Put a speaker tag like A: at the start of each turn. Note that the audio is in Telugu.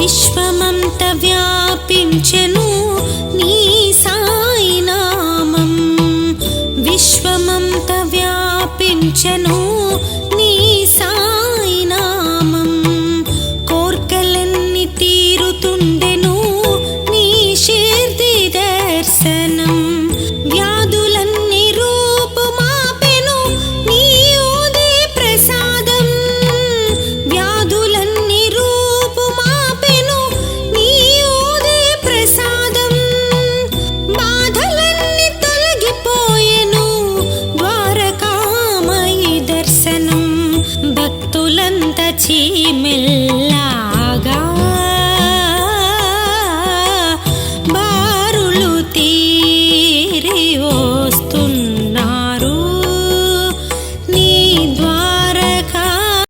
A: విశ్వమంత వ్యాపించెను నీ సాయి నామం విశ్వమంత వ్యాపించెను నీ సాయి నామం కోర్కలన్నీ తీరుతుండెను నీ షీర్ది దర్శనం. तुलंत छी मिल